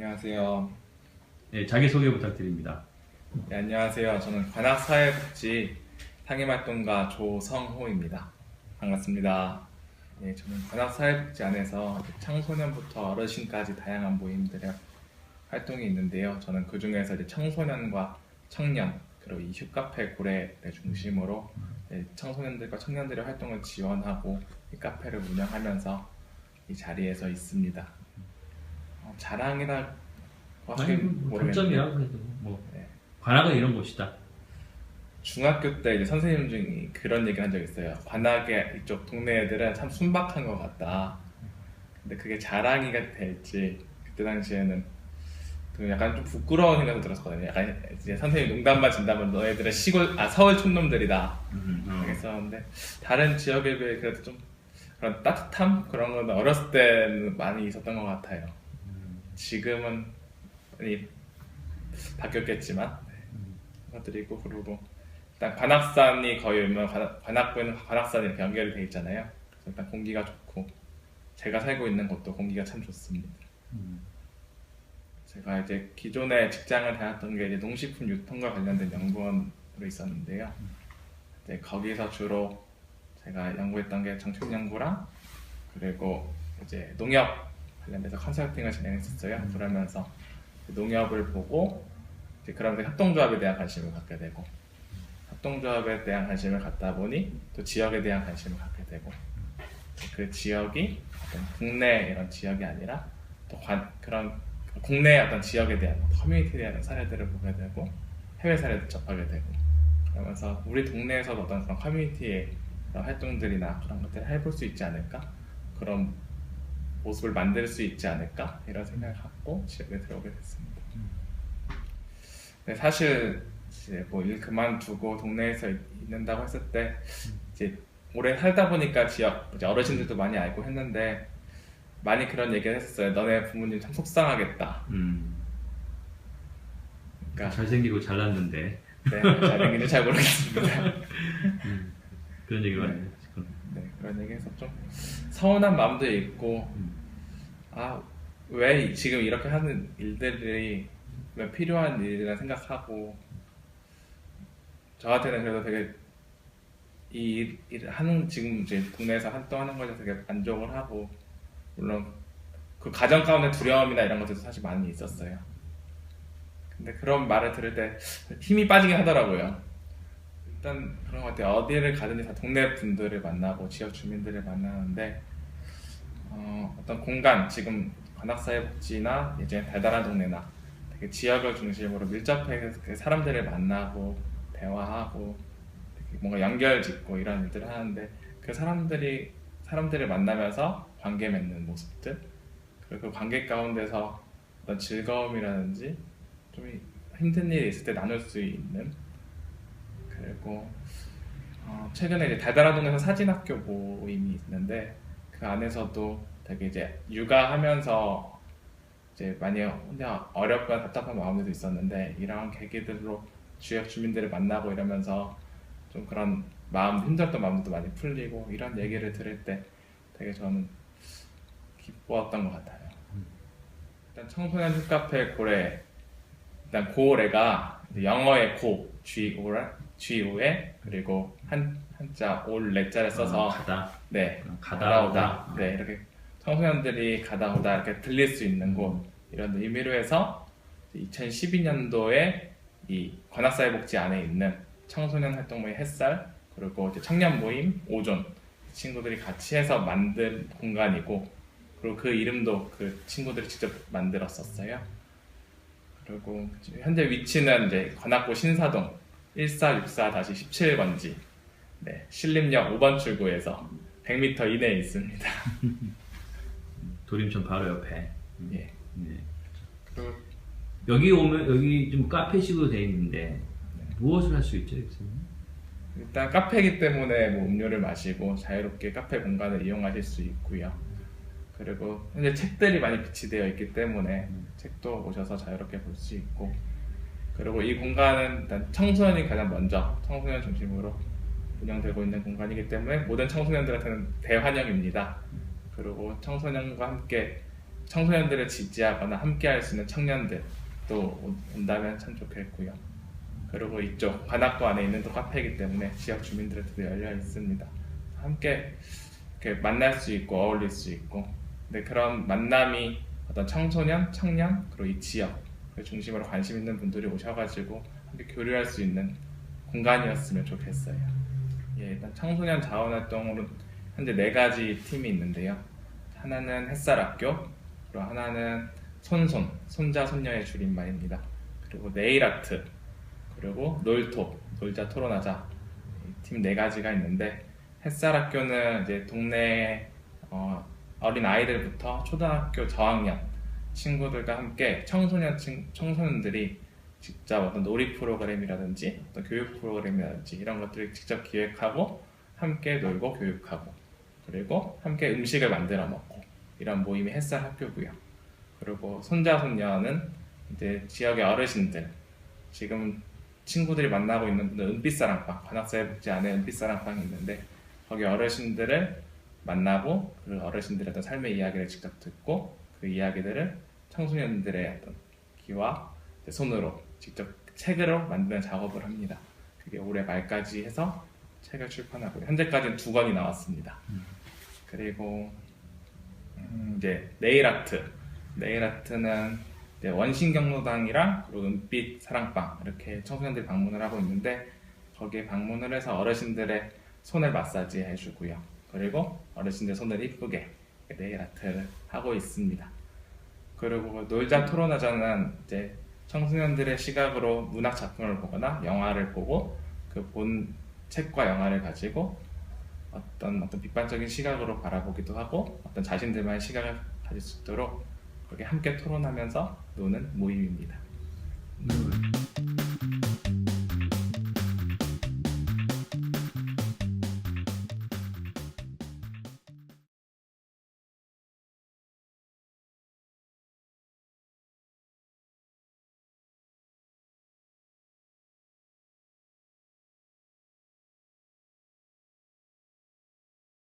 안녕하세요. 네, 자기소개 부탁드립니다. 네, 안녕하세요. 저는 관악사회복지 상임활동가 조성호입니다. 반갑습니다. 네, 저는 관악사회복지 안에서 청소년부터 어르신까지 다양한 모임들의 활동이 있는데요. 저는 그 중에서 이제 청소년과 청년 그리고 이 휴카페 고래를 중심으로 네, 청소년들과 청년들의 활동을 지원하고 이 카페를 운영하면서 이 자리에서 있습니다. 어, 자랑이라고 아니, 뭐 단점이야 그래도 뭐 네. 관악은 이런 곳이다. 중학교 때 이제 선생님 중에 그런 얘기 한 적 있어요. 관악의 이쪽 동네 애들은 참 순박한 것 같다. 근데 그게 자랑이가 될지 그때 당시에는 그 약간 좀 부끄러운 생각이 들었거든요. 약간 이제 선생님 농담만 진다면 너희들은 시골 아 서울 촌놈들이다. 음, 어. 그랬었는데 다른 지역에 비해 그래도 좀 그런 따뜻함 그런 거는 어렸을 때는 많이 있었던 것 같아요. 음, 지금은 바뀌었겠지만 음. 드리고 그리고 일단 관악산이 거의 오면 관악, 관악구에는 관악산이 이렇게 연결이 돼 있잖아요. 그래서 일단 공기가 좋고 제가 살고 있는 곳도 공기가 참 좋습니다. 음. 제가 이제 기존에 직장을 다녔던 게 이제 농식품 유통과 관련된 연구원으로 있었는데요. 이제 거기서 주로 제가 연구했던 게 정책 연구랑 그리고 이제 농협 관련돼서 컨설팅을 진행했었어요. 그러면서 농협을 보고 그러면서 협동조합에 대한 관심을 갖게 되고 협동조합에 대한 관심을 갖다 보니 또 지역에 대한 관심을 갖게 되고 그 지역이 국내 이런 지역이 아니라 또 관- 그런 국내 어떤 지역에 대한 커뮤니티에 대한 사례들을 보게 되고 해외 사례도 접하게 되고 그러면서 우리 동네에서도 어떤 그런 커뮤니티의 활동들이나 그런 것들을 해볼 수 있지 않을까 그런 모습을 만들 수 있지 않을까 이런 생각을 갖고 지역에 들어오게 됐습니다. 근데 사실 이제 뭐 일 그만두고 동네에서 있는다고 했을 때 이제 오래 살다 보니까 지역 어르신들도 많이 알고 했는데 많이 그런 얘기를 했었어요. 너네 부모님 참 속상하겠다. 음. 그러니까 잘생기고 잘났는데 네, 잘생긴지 잘 모르겠습니다. 음. 그런 얘기를 많이 네. 네, 그런 얘기 해서 좀 서운한 마음도 있고 음. 아왜 지금 이렇게 하는 일들이 왜 필요한 일이라 생각하고 저한테는 그래도 되게 이 일- 일을 하는 지금 이제 동네에서 활동하는 것에 되게 만족을 하고 물론 그 가정 가운데 두려움이나 이런 것들도 사실 많이 있었어요. 근데 그런 말을 들을 때 힘이 빠지긴 하더라고요. 일단 그런 것 같아요. 어디를 가든지 다 동네 분들을 만나고 지역 주민들을 만나는데 어, 어떤 공간 지금 관악사회복지나 예전에 달달한 동네나 되게 지역을 중심으로 밀접해서 그 사람들을 만나고 대화하고 뭔가 연결 짓고 이런 일들을 하는데 그 사람들이 사람들을 만나면서 관계 맺는 모습들 그리고 그 관계 가운데서 어떤 즐거움이라든지 좀 힘든 일이 있을 때 나눌 수 있는 그리고 어, 최근에 이제 달달한 동네에서 사진학교 모임이 있는데 그 안에서도 되게 이제 육아하면서 이제 많이 혼자 어렵거나 답답한 마음들도 있었는데 이러한 계기들로 지역 주민들을 만나고 이러면서 좀 그런 마음 힘들었던 마음도 많이 풀리고 이런 얘기를 들을 때 되게 저는 기뻤던 것 같아요. 일단 청소년 숲카페 고래 일단 고래가 영어의 고 G O G O에 그리고 한 한자 올 레자를 써서 어, 가다 네 어, 가다 오다 네 이렇게 청소년들이 가다 오다 이렇게 들릴 수 있는 곳 음. 이런 의미로 해서 2012년도에 이 관악사회복지 안에 있는 청소년 활동 모임 햇살 그리고 이제 청년 모임 오존 이 친구들이 같이 해서 만든 공간이고 그리고 그 이름도 그 친구들이 직접 만들었었어요. 그리고 현재 위치는 이제 관악구 신사동 1464-17번지 네, 신림역 5번 출구에서 100m 이내에 있습니다. 도림천 바로 옆에. 예. 네. 그리고 여기 오면 여기 좀 카페식으로 돼 있는데 무엇을 할 수 있죠, 여기서는? 일단 카페이기 때문에 뭐 음료를 마시고 자유롭게 카페 공간을 이용하실 수 있고요. 그리고 현재 책들이 많이 비치되어 있기 때문에 책도 오셔서 자유롭게 볼 수 있고 그리고 이 공간은 일단 청소년이 가장 먼저 청소년 중심으로 운영되고 있는 공간이기 때문에 모든 청소년들한테는 대환영입니다. 그리고 청소년과 함께 청소년들을 지지하거나 함께 할 수 있는 청년들 또 온- 온다면 참 좋겠고요. 그리고 이쪽 관악구 안에 있는 또 카페이기 때문에 지역 주민들한테도 열려 있습니다. 함께 이렇게 만날 수 있고 어울릴 수 있고 근데 그런 만남이 어떤 청소년, 청년 그리고 이 지역 그 중심으로 관심 있는 분들이 오셔가지고 함께 교류할 수 있는 공간이었으면 좋겠어요. 예, 일단 청소년 자원활동으로 현재 네 가지 팀이 있는데요. 하나는 햇살학교, 그리고 하나는 손손, 손자 손녀의 줄임말입니다. 그리고 네일아트, 그리고 놀토, 놀자 토론하자 팀 네 가지가 있는데 햇살학교는 이제 동네 어, 어린 아이들부터 초등학교 저학년 친구들과 함께 청소년 친, 청소년들이 직접 어떤 놀이 프로그램이라든지 어떤 교육 프로그램이라든지 이런 것들을 직접 기획하고 함께 놀고 교육하고 그리고 함께 음식을 만들어 먹고 이런 모임이 햇살 학교고요. 그리고 손자 손녀는 이제 지역의 어르신들 지금 친구들이 만나고 있는 분들 은빛사랑방 관악사회 복지 안에 은빛사랑방이 있는데 거기 어르신들을 만나고 그 어르신들의 삶의 이야기를 직접 듣고 그 이야기들을 청소년들의 어떤 귀와 손으로 직접 책으로 만드는 작업을 합니다. 그게 올해 말까지 해서 책을 출판하고 현재까지는 두 권이 나왔습니다. 그리고 음, 이제 네일 아트, 네일 아트는 원신 경로당이랑 그리고 은빛 사랑방 이렇게 청소년들이 방문을 하고 있는데 거기에 방문을 해서 어르신들의 손을 마사지 해주고요. 그리고 어르신들 손을 이쁘게 네일 아트를 하고 있습니다. 그리고 놀자 토론하자는 이제 청소년들의 시각으로 문학 작품을 보거나 영화를 보고 그 본 책과 영화를 가지고 어떤 어떤 비판적인 시각으로 바라보기도 하고 어떤 자신들만의 시각을 가질 수 있도록 그렇게 함께 토론하면서 노는 모임입니다. 음,